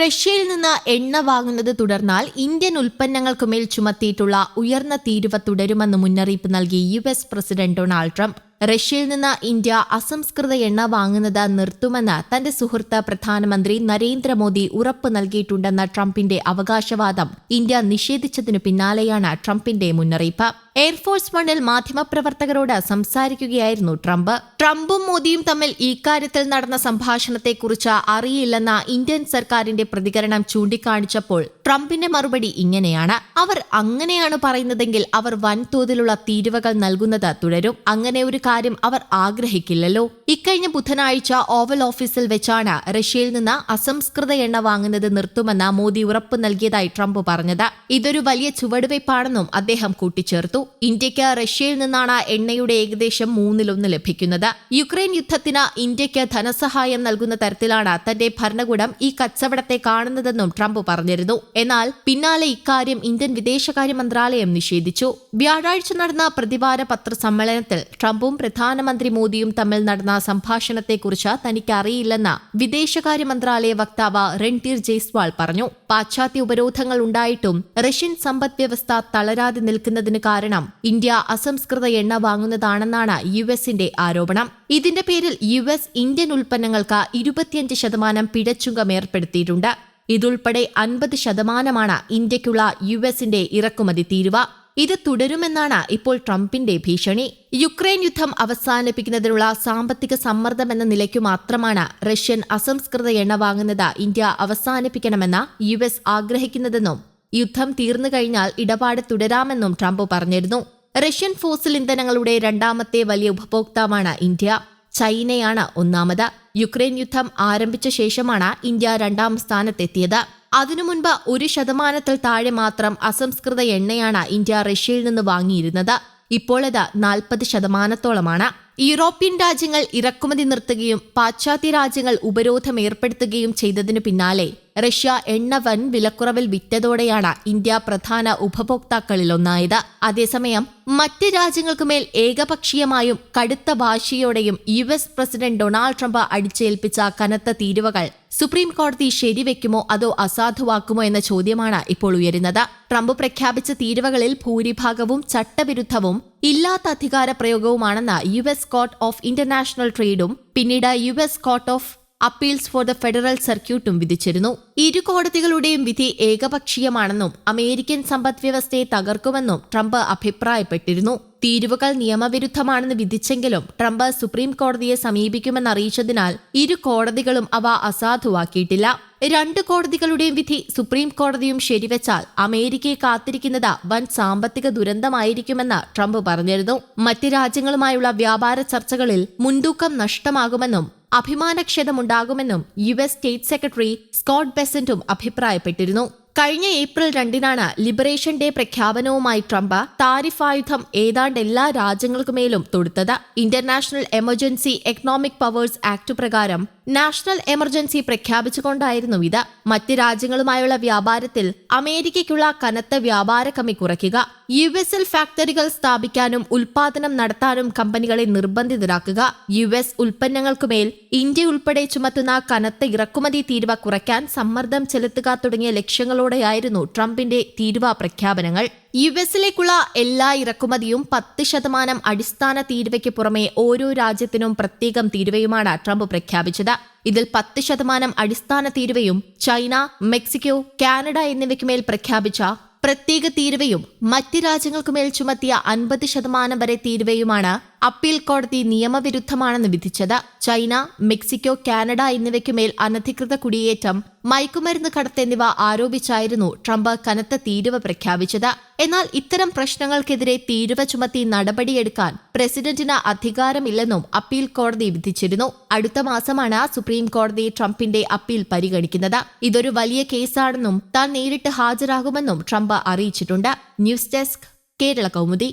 റഷ്യയിൽ നിന്ന് എണ്ണ വാങ്ങുന്നത് തുടർന്നാൽ ഇന്ത്യൻ ഉൽപ്പന്നങ്ങൾക്കുമേൽ ചുമത്തിയിട്ടുള്ള ഉയർന്ന തീരുവ തുടരുമെന്ന് മുന്നറിയിപ്പ് നൽകി U S president Donald Trump. റഷ്യയിൽ നിന്ന് ഇന്ത്യ അസംസ്കൃത എണ്ണ വാങ്ങുന്നത് നിർത്തുമെന്ന് തന്റെ സുഹൃത്ത് പ്രധാനമന്ത്രി നരേന്ദ്രമോദി ഉറപ്പ് നൽകിയിട്ടുണ്ടെന്ന ട്രംപിന്റെ അവകാശവാദം ഇന്ത്യ നിഷേധിച്ചതിനു പിന്നാലെയാണ് ട്രംപിന്റെ മുന്നറിയിപ്പ്. എയർഫോഴ്സ് വണ്ണിൽ മാധ്യമപ്രവർത്തകരോട് സംസാരിക്കുകയായിരുന്നു ട്രംപ്. ട്രംപും മോദിയും തമ്മിൽ ഇക്കാര്യത്തിൽ നടന്ന സംഭാഷണത്തെക്കുറിച്ച് അറിയില്ലെന്ന ഇന്ത്യൻ സർക്കാരിന്റെ പ്രതികരണം ചൂണ്ടിക്കാണിച്ചപ്പോൾ ട്രംപിന്റെ മറുപടി ഇങ്ങനെയാണ്. അവർ അങ്ങനെയാണ് പറയുന്നതെങ്കിൽ അവർ വൻതോതിലുള്ള തീരുവകൾ നൽകുന്നത് തുടരും. അങ്ങനെ ഒരു കാര്യം അവർ ആഗ്രഹിക്കില്ലല്ലോ. ഇക്കഴിഞ്ഞ ബുധനാഴ്ച ഓവൽ ഓഫീസിൽ വെച്ചാണ് റഷ്യയിൽ നിന്ന് അസംസ്കൃത എണ്ണ വാങ്ങുന്നത് നിർത്തുമെന്ന് മോദി ഉറപ്പ് നൽകിയതായി ട്രംപ് പറഞ്ഞത്. ഇതൊരു വലിയ ചുവടുവയ്പാണെന്നും അദ്ദേഹം കൂട്ടിച്ചേർത്തു. ഇന്ത്യയ്ക്ക് റഷ്യയിൽ നിന്നാണ് എണ്ണയുടെ ഏകദേശം മൂന്നിലൊന്ന് ലഭിക്കുന്നത്. യുക്രൈൻ യുദ്ധത്തിന് ഇന്ത്യയ്ക്ക് ധനസഹായം നൽകുന്ന തരത്തിലാണ് തന്റെ ഭരണകൂടം ഈ കച്ചവടത്തെ കാണുന്നതെന്നും ട്രംപ് പറഞ്ഞിരുന്നു. എന്നാൽ പിന്നാലെ ഇക്കാര്യം ഇന്ത്യൻ വിദേശകാര്യ മന്ത്രാലയം നിഷേധിച്ചു. വ്യാഴാഴ്ച നടന്ന പ്രതിവാര പത്രസമ്മേളനത്തിൽ ട്രംപും പ്രധാനമന്ത്രി മോദിയും തമ്മിൽ നടന്ന സംഭാഷണത്തെക്കുറിച്ച് തനിക്ക് അറിയില്ലെന്ന് വിദേശകാര്യ മന്ത്രാലയ വക്താവ് രൺധീർ ജയ്സ്വാൾ പറഞ്ഞു. പാശ്ചാത്യ ഉപരോധങ്ങൾ ഉണ്ടായിട്ടും റഷ്യൻ സമ്പദ് വ്യവസ്ഥ തളരാതെ നിൽക്കുന്നതിന് കാരണം ഇന്ത്യ അസംസ്കൃത എണ്ണ വാങ്ങുന്നതാണെന്നാണ് യു എസിന്റെ ആരോപണം. ഇതിന്റെ പേരിൽ യു എസ് ഇന്ത്യൻ ഉൽപ്പന്നങ്ങൾക്ക് ഇരുപത്തിയഞ്ച് ശതമാനം പിഴച്ചുങ്കം ഏർപ്പെടുത്തിയിട്ടുണ്ട്. ഇതുൾപ്പെടെ അൻപത് ശതമാനമാണ് ഇന്ത്യക്കുള്ള യു എസിന്റെ ഇറക്കുമതി തീരുവ. ഇത് തുടരുമെന്നാണ് ഇപ്പോൾ ട്രംപിന്റെ ഭീഷണി. യുക്രൈൻ യുദ്ധം അവസാനിപ്പിക്കുന്നതിനുള്ള സാമ്പത്തിക സമ്മർദ്ദം എന്ന നിലയ്ക്കു മാത്രമാണ് റഷ്യൻ അസംസ്കൃത എണ്ണ വാങ്ങുന്നത് ഇന്ത്യ അവസാനിപ്പിക്കണമെന്ന് യു എസ് ആഗ്രഹിക്കുന്നതെന്നും യുദ്ധം തീർന്നു കഴിഞ്ഞാൽ ഇടപാട് തുടരാമെന്നും ട്രംപ് പറഞ്ഞിരുന്നു. റഷ്യൻ ഫോസിൽ ഇന്ധനങ്ങളുടെ രണ്ടാമത്തെ വലിയ ഉപഭോക്താവാണ് ഇന്ത്യ. ചൈനയാണ് ഒന്നാമത്. യുക്രൈൻ യുദ്ധം ആരംഭിച്ച ശേഷമാണ് ഇന്ത്യ രണ്ടാം സ്ഥാനത്തെത്തിയത്. അതിനു മുൻപ് ഒരു ശതമാനത്തിൽ താഴെ മാത്രം അസംസ്കൃത എണ്ണയാണ് ഇന്ത്യ റഷ്യയിൽ നിന്ന് വാങ്ങിയിരുന്നത്. ഇപ്പോൾ ഇത് നാൽപ്പത് ശതമാനത്തോളമാണ്. യൂറോപ്യൻ രാജ്യങ്ങൾ ഇറക്കുമതി നിർത്തുകയും പാശ്ചാത്യ രാജ്യങ്ങൾ ഉപരോധം ഏർപ്പെടുത്തുകയും ചെയ്തതിനു പിന്നാലെ റഷ്യ എണ്ണ വൻ വിലക്കുറവിൽ വിറ്റതോടെയാണ് ഇന്ത്യ പ്രധാന ഉപഭോക്താക്കളിൽ ഉപഭോക്താക്കളിലൊന്നായത്. അതേസമയം മറ്റ് രാജ്യങ്ങൾക്കുമേൽ ഏകപക്ഷീയമായും കടുത്ത ഭാഷയോടെയും U S president Donald Trump അടിച്ചേൽപ്പിച്ച കനത്ത തീരുവകൾ സുപ്രീം കോടതി ശരിവെക്കുമോ അതോ അസാധുവാക്കുമോ എന്ന ചോദ്യമാണ് ഇപ്പോൾ ഉയരുന്നത്. ട്രംപ് പ്രഖ്യാപിച്ച തീരുവകളിൽ ഭൂരിഭാഗവും ചട്ടവിരുദ്ധവും ഇല്ലാത്ത അധികാര പ്രയോഗവുമാണെന്ന് U S court of international ട്രേഡും പിന്നീട് U S court of appeals for the federal സർക്യൂട്ടും വിധിച്ചിരുന്നു. ഇരു കോടതികളുടെയും വിധി ഏകപക്ഷീയമാണെന്നും അമേരിക്കൻ സമ്പദ് വ്യവസ്ഥയെ തകർക്കുമെന്നും ട്രംപ് അഭിപ്രായപ്പെട്ടിരുന്നു. തീരുവകൾ നിയമവിരുദ്ധമാണെന്ന് വിധിച്ചെങ്കിലും ട്രംപ് സുപ്രീം കോടതിയെ സമീപിക്കുമെന്നറിയിച്ചതിനാൽ ഇരു കോടതികളും അവ അസാധുവാക്കിയിട്ടില്ല. രണ്ട് കോടതികളുടെയും വിധി സുപ്രീം കോടതിയും ശരിവെച്ചാൽ അമേരിക്കയെ കാത്തിരിക്കുന്നത് വൻ സാമ്പത്തിക ദുരന്തമായിരിക്കുമെന്ന് ട്രംപ് പറഞ്ഞിരുന്നു. മറ്റ് രാജ്യങ്ങളുമായുള്ള വ്യാപാര ചർച്ചകളിൽ മുൻതൂക്കം നഷ്ടമാകുമെന്നും അഭിമാനക്ഷതമുണ്ടാകുമെന്നും U S state secretary Scott ബെസന്റും അഭിപ്രായപ്പെട്ടിരുന്നു. കഴിഞ്ഞ ഏപ്രിൽ രണ്ടിനാണ് ലിബറേഷൻ ഡേ പ്രഖ്യാപനവുമായി ട്രംപ് താരിഫ് ആയുധം ഏതാണ്ട് എല്ലാ രാജ്യങ്ങൾക്കുമേലും തൊടുത്തത്. International emergency economic powers act പ്രകാരം നാഷണൽ എമർജൻസി പ്രഖ്യാപിച്ചുകൊണ്ടായിരുന്നു ഇത്. മറ്റ് രാജ്യങ്ങളുമായുള്ള വ്യാപാരത്തിൽ അമേരിക്കയ്ക്കുള്ള കനത്ത വ്യാപാര കമ്മി കുറയ്ക്കുക യു എസിൽ ഫാക്ടറികൾ സ്ഥാപിക്കാനും ഉൽപാദനം നടത്താനും കമ്പനികളെ നിർബന്ധിതരാക്കുക യു എസ് ഉൽപ്പന്നങ്ങൾക്കുമേൽ ഇന്ത്യ ഉൾപ്പെടെ ചുമത്തുന്ന കനത്ത ഇറക്കുമതി തീരുവ കുറയ്ക്കാൻ സമ്മർദ്ദം ചെലുത്തുക തുടങ്ങിയ ലക്ഷ്യങ്ങളോടെയായിരുന്നു ട്രംപിന്റെ തീരുവ പ്രഖ്യാപനങ്ങൾ. യു എസിലേക്കുള്ള എല്ലാ ഇറക്കുമതിയും പത്ത് ശതമാനം അടിസ്ഥാന തീരുവയ്ക്ക് പുറമെ ഓരോ രാജ്യത്തിനും പ്രത്യേകം തീരുവയുമാണ് ട്രംപ് പ്രഖ്യാപിച്ചത്. ഇതിൽ പത്ത് ശതമാനം അടിസ്ഥാന തീരുവയും ചൈന മെക്സിക്കോ കാനഡ എന്നിവയ്ക്കുമേൽ പ്രഖ്യാപിച്ച പ്രത്യേക തീരുവയും മറ്റ് രാജ്യങ്ങൾക്കുമേൽ ചുമത്തിയ അൻപത് ശതമാനം വരെ തീരുവയുമാണ് അപ്പീൽ കോടതി നിയമവിരുദ്ധമാണെന്ന് വിധിച്ചത് ചൈന മെക്സിക്കോ കാനഡ എന്നിവയ്ക്കുമേൽ അനധികൃത കുടിയേറ്റം മയക്കുമരുന്ന് കടത്ത് എന്നിവ ആരോപിച്ചായിരുന്നു ട്രംപ് കനത്ത തീരുവ പ്രഖ്യാപിച്ചത്. എന്നാൽ ഇത്തരം പ്രശ്നങ്ങൾക്കെതിരെ തീരുവ ചുമത്തി നടപടിയെടുക്കാൻ പ്രസിഡന്റിന് അധികാരമില്ലെന്നും അപ്പീൽ കോടതി വിധിച്ചിരുന്നു. അടുത്ത മാസമാണ് സുപ്രീം കോടതി ട്രംപിന്റെ അപ്പീൽ പരിഗണിക്കുന്നത്. ഇതൊരു വലിയ കേസാണെന്നും താൻ നേരിട്ട് ഹാജരാകുമെന്നും ട്രംപ് അറിയിച്ചിട്ടുണ്ട്. News desk Kerala Kaumudi.